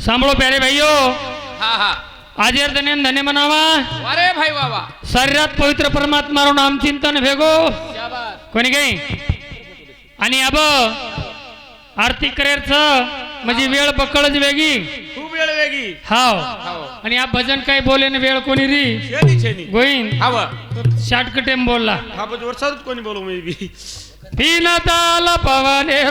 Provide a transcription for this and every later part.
સાંભળો પ્યારે ભાઈઓ હા હા આજે ધન્ય ને ધન્ય બનાવા અરે ભાઈ વાહ સારી રાત પવિત્ર પરમાત્માનું નામ ચિંતન ભેગો શાબાશ कोणी काही आणि अब आरती करेरच म्हणजे वेळ बकळच वेगळी खूप वेळ वेगळी हाव हो आणि हा भजन काही बोले ना वेळ कोणी री छेनी छेनी गोईन हव शाटकटेम बोलला हा पण वर्षातच कोणी बोलू मी बी तीन ताल पवने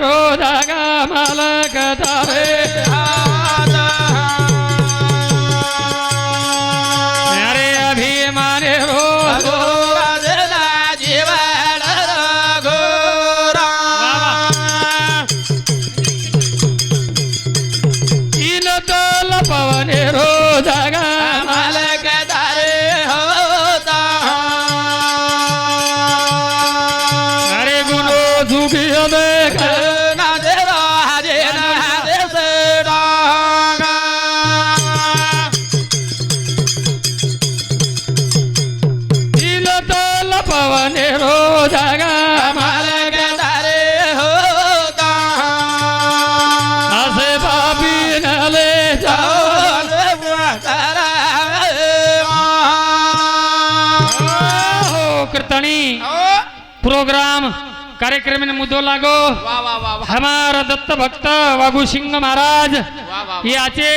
प्रोग्राम कार्यक्रम में मुद्दो लागो। हमारा दत्त भक्त वागू सिंग महाराज याचे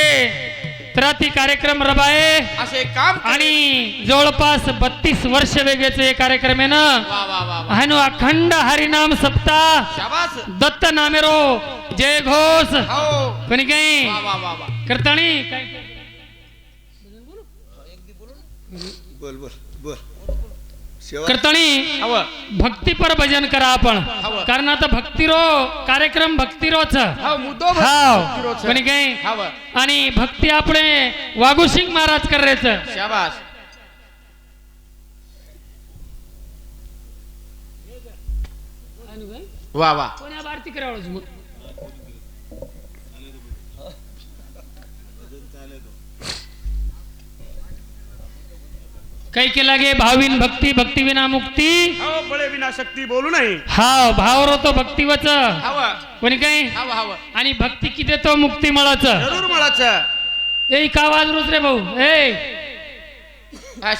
त्राती कार्यक्रम रबाये। असे काम. आणि जवळपास बत्तीस वर्ष वेगळेचे हे कार्यक्रम आहे ना? वा वा वा वा। आणि अखंड हरिनाम सप्ताह शाबास। दत्त नामेरो। जय घोष। हो। कोणी काही काय बोल बोल। कीर्तनी हव. भक्तीपर भजन करा आपण. कारण आता भक्तिरो कार्यक्रम भक्तिरोच. कोणी काही आणि भक्ती आपले वागुसिंग महाराज करायचं शाबास. वा वा. आरती करावं काही केला गे भाविन भक्ती भक्ती विना मुक्ती। हो बळे विना शक्ती बोलू नाही। हा भाव तो भक्तीवच हव कोणी हव हव आणि भक्ती किती तो मुक्ती मळाच? जरूर मळाच। ए का वाज रोज रे भाऊ? ए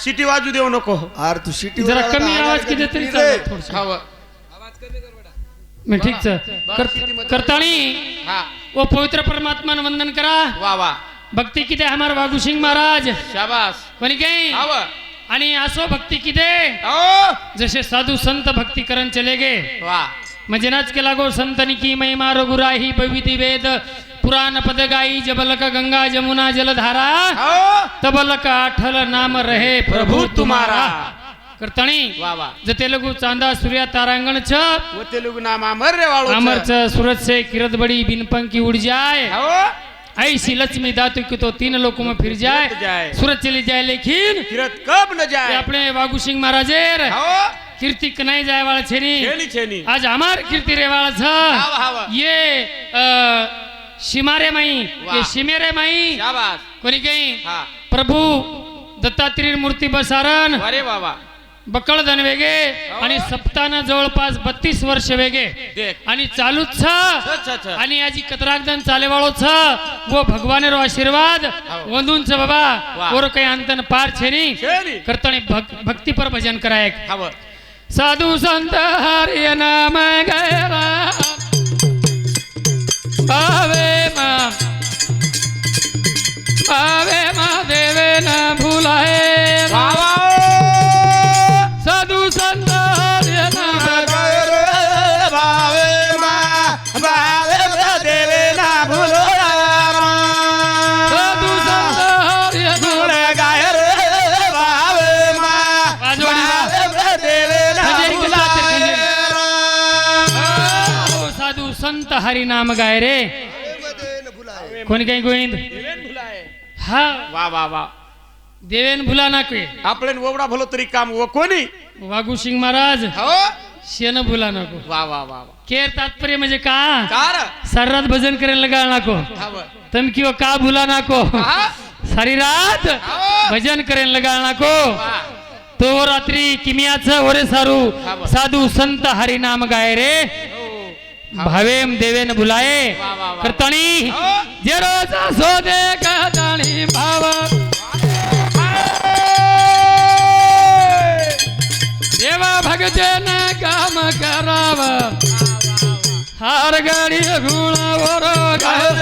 शिटी वाजू देऊ नको. आर तू शिटी जरा कमी आवाज किती तरी चालेल थोडंसं. हव मी ठीक करताणी हा. ओ पवित्र परमात्मा वंदन करा. वा वा. भक्ती किती हमार वागू सिंग महाराज? शाबास. कोणी काही? हव आणि असो भक्ती किती हो. जसे साधू संत भक्ती करण चले गे. म्हणजे नाच केला गो संतनी की महिमा रघुराही बविती वेद. पुराण पद गाई जबलक गंगा जमुना जलधारा. हो. तबलक आठल नाम रहे प्रभु तुम्हारा. करतणी ज तेलुगु चांदा सूर्या तारांगण छ. तेलुगु नाम अमर रे वाळू अमर छ सूरज से किरत बड़ी बिन पंखी उड़ जाए हो. ऐसी लक्ष्मी दातु की तो तीन लोकों में फिर जाए जाए। सूरज चली जाए लेकिन कब न ये जाए अपने बागू सिंह महाराजेर हो कीर्ति कनाई जाए वाला छेनी। छेनी छेनी। आज हमार कीर्ति रे वाला हाव, हाव. ये अ, शिमारे माई. ये शिमेरे माई। कोणी काही? हा। प्रभू दत्तात्रेय मूर्ती बसारण अरे वा वा बकळधन वेगे आणि सप्ताना जवळपास बत्तीस वर्ष वेगे. आणि चालूच छ. आणि आजी कतरागदन चालेवाळो छ. वो भगवानेरो आशीर्वाद. हाव. वंदून छ बाबा. ओर काही अंतन पार छेनी. भक, भक्ती पर भजन करायक. साधू संत हरिय नाम गैरा. भावे मा भावे मा देवे न भुलाए संत हरी नाम गाय रे. कोणी काही गोविंद. हा. वा वा वा. देवेन भुला नाके आपल्यान ओवडा भलो तरी काम व कोणी? वागू सिंग महाराज. हो. शेन भुला नको. वा वा वा वा. केर तात्पर्य म्हणजे का? कार. सर्रात भजन करायला लगा नको. तम किंवा का भुला नको? हा सारी रात. भजन करायला लगा नको. तो रात्री किमियाचं ओरे सारू. साधू संत हरी नाम गाय रे. हो. भावेम देवेन वा. करताणी. जे रोज शोधे कदाणी भाव देवा भगतेन काम कराव हार गाडी गुणावर गाव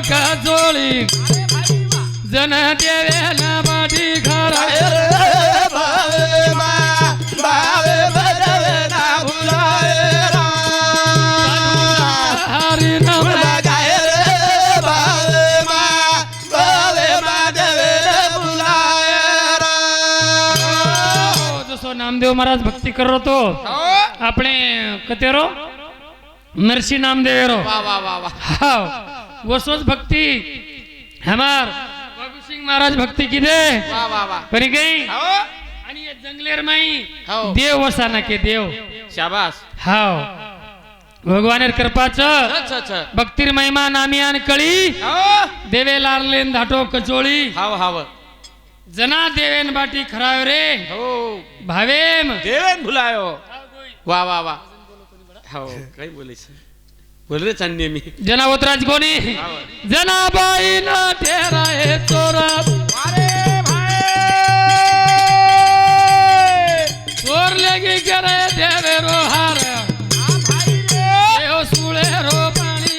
डोका जोळी जन देवेला बाटी खरा हरी नाम जसो नामदेव महाराज भक्ती करो तो આપણે કતેરો નરસિંહ નામદેવેરો वाह वाह वाह वाह हाव वसोच भक्ती। हमार। बाबू सिंग महाराज भक्ती वाह वाह करी गई। आणि जंगलेर माई। देव वसाना के देव। शाबास। हाव भगवानेर कृपाचं भक्तीर महिमा नामी आणि कळी देवे लारलेन धाटो कचोळी। हाव हाव जना देवेन बाटी खराव रे। हो। भावेम। देवेन भुलायो। वाह वाह वाह। हो काही बोलायचं बोल रे चांदणे मी. जना उतराज कोणी? जनाबाई न ठेराये चोरा चोर लेगी करे देवे रो। हार देव सुळे रो पाणी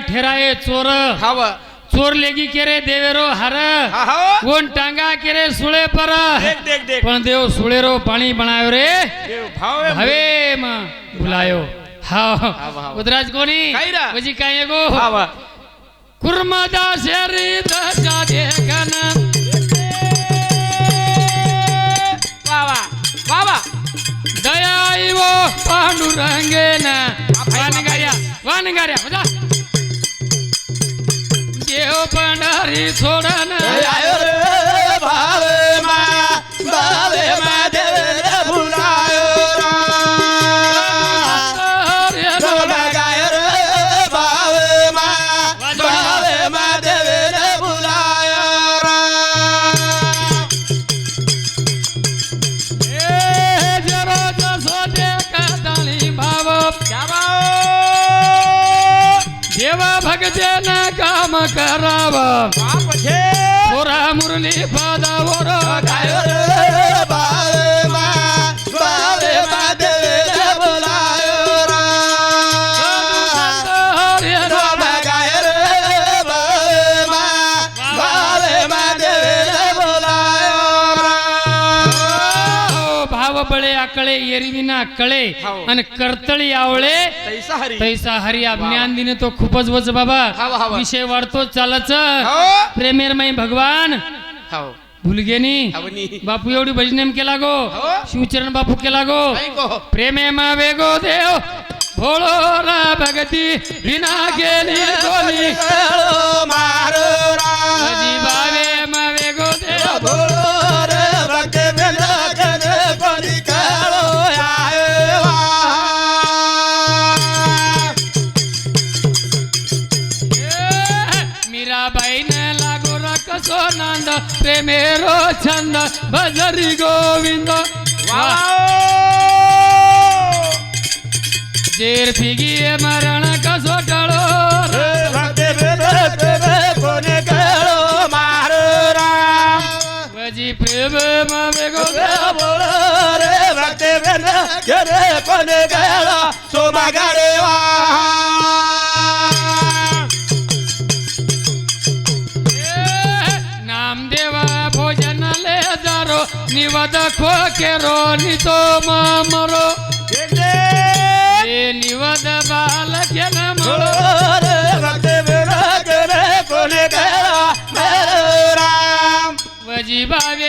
ठेराये चोर. हाव. चोर लेगी केरे देवेरो हार. कोण टांगा केरे सुळे पर. देख देख देख. पण देव सुळेरो पाणी बनायो रे. हवे म. भुलायो हा. उदराज कोणी? म्हणजे काय गो कुर्मदा शेरी दशा देखन वाह वाह दयाई वो. पांडुरंगेन. वानगार्या वानगार्या बजा. નારી છોડા ના कराव थोरा मुरली पदावर एरविना कळे हाव. आणि करतळी आवळे तैसा हरी तैसा हरी ज्ञान दिने तो खूपच वच बाबा हाव. विषय वाढतो चालच हो प्रेमेरमय भगवान भुलगेनी बापू एवढी भजनेम केला गो हो. शिवचरण बापू केला गो प्रेमे वेगो देव भोळो रा भगती विना गेली अजी बावे प्रेमेरो छंद भजरी गोविंद जेर फिगी मरण कसो टळो वजी प्रेम मा वेगो देव नामदेवा નિવાદા ખોકેરો નીતો મામરો એ નિવાદા બાલ કેના મરો રતે વેરા કરે કોને કરા મેરા રામ વજી બાવે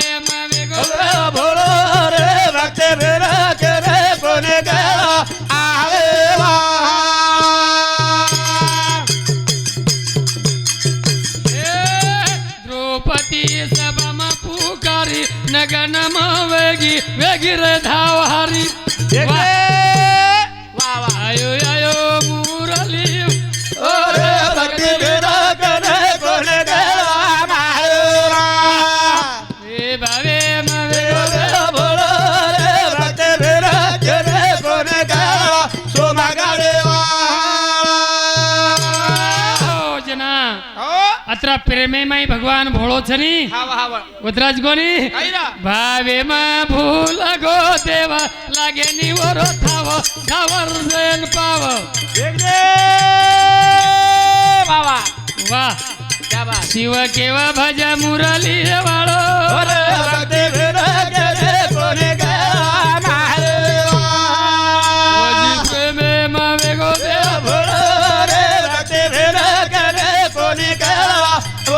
वा. अत्र प्रेमे माई भगवान भोळो छनी। हावा हावा। उद्राज गोनी। काही ना भावे मा भूल गो देवा लागे निवर थाव थावर जैन पाव। एक दे वा वा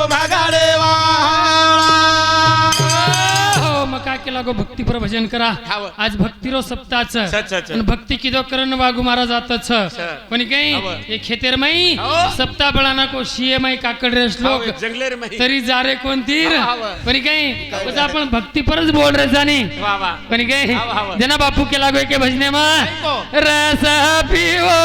सोमागाडेवा. हो मग काय केला गो भक्ती पर भजन करा हाव. आज भक्तिरो सप्ताच छ, छ, छ. आणि भक्ती किदो करण वागू मारा जातच कोणी काही हाव. हे खेतेर माई. सप्ता बळाना को शिये माई काकड रे श्लोक जंगलेर माही तरी जा रे कोणतीर हाव. कोणी काही उद्या आपण भक्ती परच बोल रे जाणी वा वा कोणी काही हाव, हाव. जना बापू केला गो के भजने मा ऐको. रस पिओ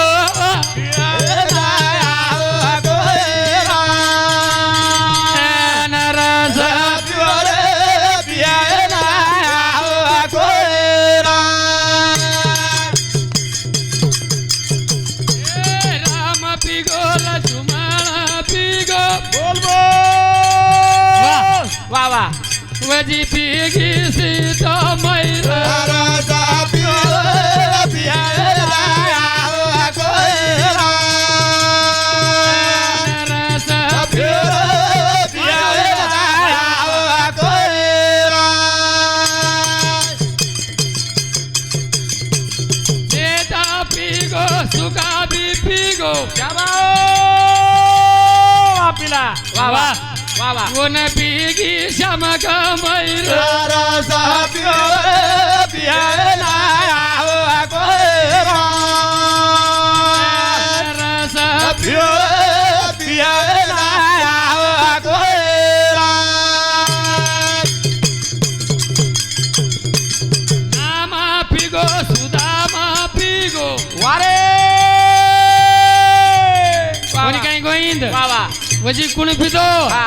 वजी पिगी सीता मैरा वा वा कोण पिगी शमक मैरा रस नामा पिगो सुदामा पिगो वारे कोणी काही गोविंद वा वा वजी कुण पितो हा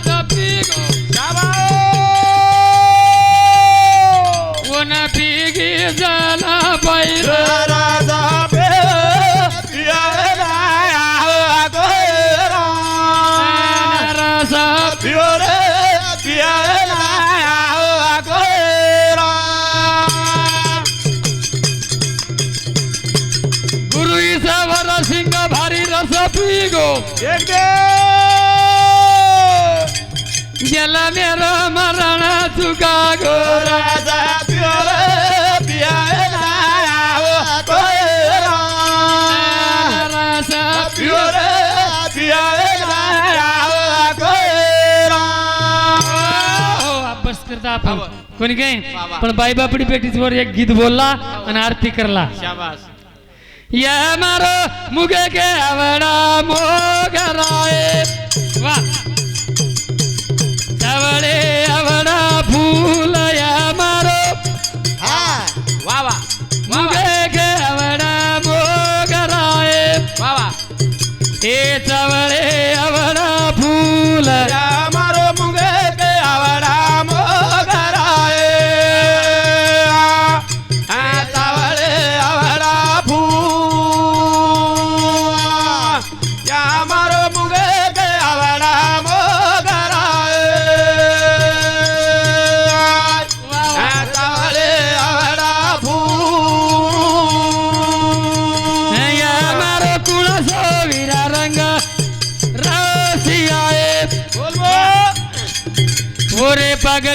वन पिगी जना बैर रस गुरु ईश्वर सिंह भारी रस पिगो एक दे गेला मेरा मरण चुका गो आपण कोणी काय. पण बाई बापडी पेटीवर एक गीत बोलला आणि आरती करला. या मारो मुगे के आवडा मोगराए वा।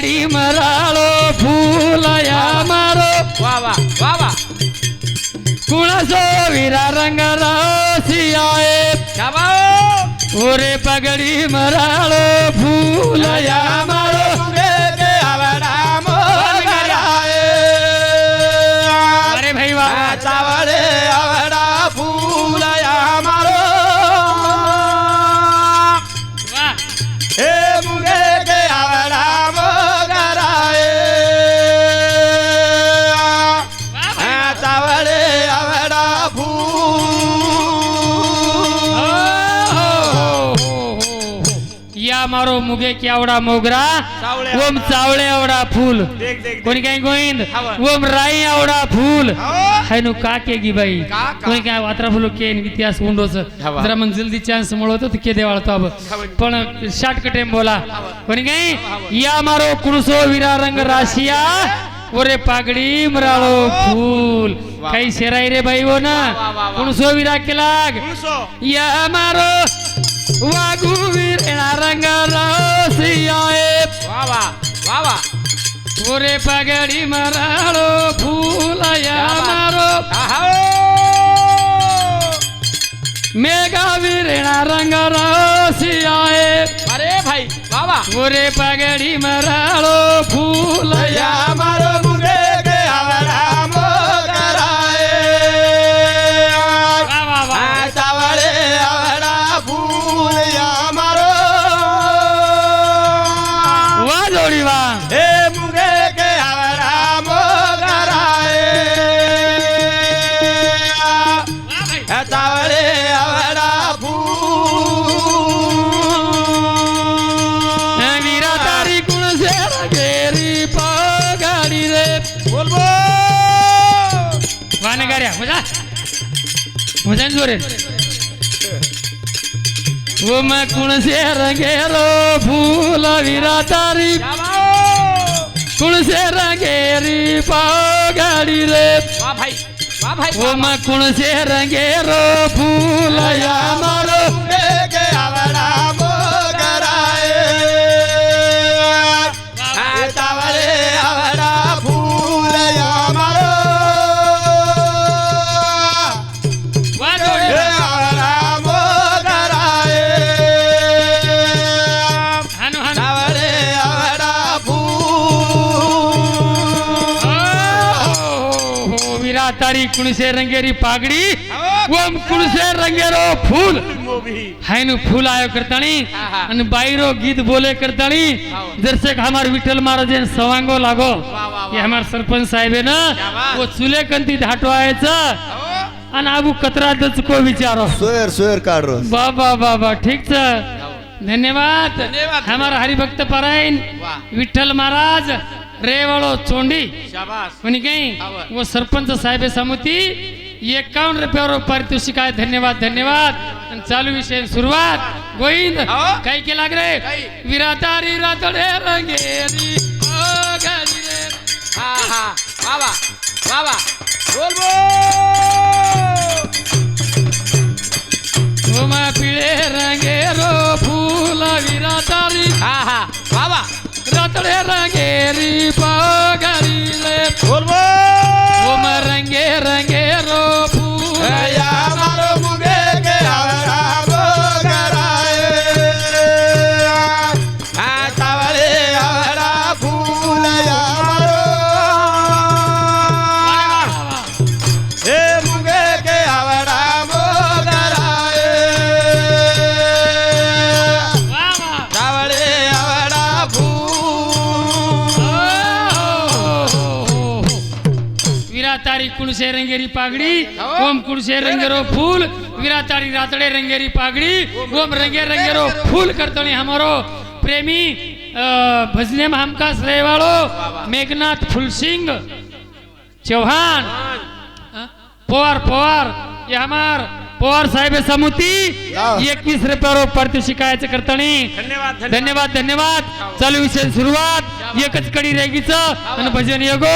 मराळो फूल या मारो. वा वा वा वा. कुणासो विरा रंग रसियाए शाबास. ओरे पगडी मराळ मारो मुगे की आवडा मोगरा ओम चावळे आवडा फूल. कोणी काय गोविंद. ओम राई आवडा फूल. हो. हाय नु का के गी बाई? कोणी काय वात्रा फुलो के इतिहास उंडोच. जरा मग जल्दी चान्स मिळवतो तर के देवाळतो अब. पण शॉर्टकट बोला. कोणी काय? या मारो कुणसो विरा रंग राशिया. ओरे पागडी मराळो फूल. काही शेराई रे बाई हो ना. कुणसो विरा केलाग. उनसो या मारो वागू विरेणा रंग रसियाए वा वा वा वा ओरे पागडी मराळो फूल या मारो आहा. मेघा विरेणा रंग रसियाए अरे भाई वा वा ओरे पागडी मराळो फूल या या मारो मजा जोरे वो मैं कुण से रंगेरो फूल वीरा तारी कुण से रंगेरी पगाडी रे वा भाई वा भाई वो मैं कुण से रंगेरो फूल या मारो मुगे कुणसे रंगेरी पागडी ओम कुणसे रंगेरो फूल हायनु फूल आयो करताणी. आणि बाईरो गीत बोले करताणी. जरसे हमार विठ्ठल महाराज ने सवांगो लागो. ये हमार सरपंच साहेब है ना बात. वो चुले कंती धाटवायचं आणि आबू कतरातच को विचारो सोयर सोयर काढ रोज बाबा बाबा ठीक छ धन्यवाद. हमारा हरिभक्त परायण. विठ्ठल महाराज रेवाळो चोंडी. शाबास. कोणी काही. वो सरपंच साहेब समिती. एकावन्न रुपयावर पारितोषिक आहे. धन्यवाद धन्यवाद. आणि चालू विषय सुरुवात. गोविंद हवं. काय केला रे. विरातारी रातडे रंगेरी. हा हा. बोल बोल. पिळे रंगेरो फूल विरातारी हा हा. वा रातडे रंगेरी पगारी रे बोल बोल उम रंगे कुणसे रंगेरी पागडी ओम कुणसे रंगेरो फूल विरातारी रातडे रंगेरी पागडी ओम रंगे रंगेरो फूल करतोनी हमारो प्रेमी अ, भजने में हमकास रेवाळो मेघनाथ फुलसिंग चौहान पवार पवार ये हमार पवार साहेब समुती या. एकवीस रुपयावर पारितोषिकायचं करतानी। धन्यवाद धन्यवाद। धन्यवाद चालू विषय सुरुवात एकच कडी रेगीच आणि भजन येगो।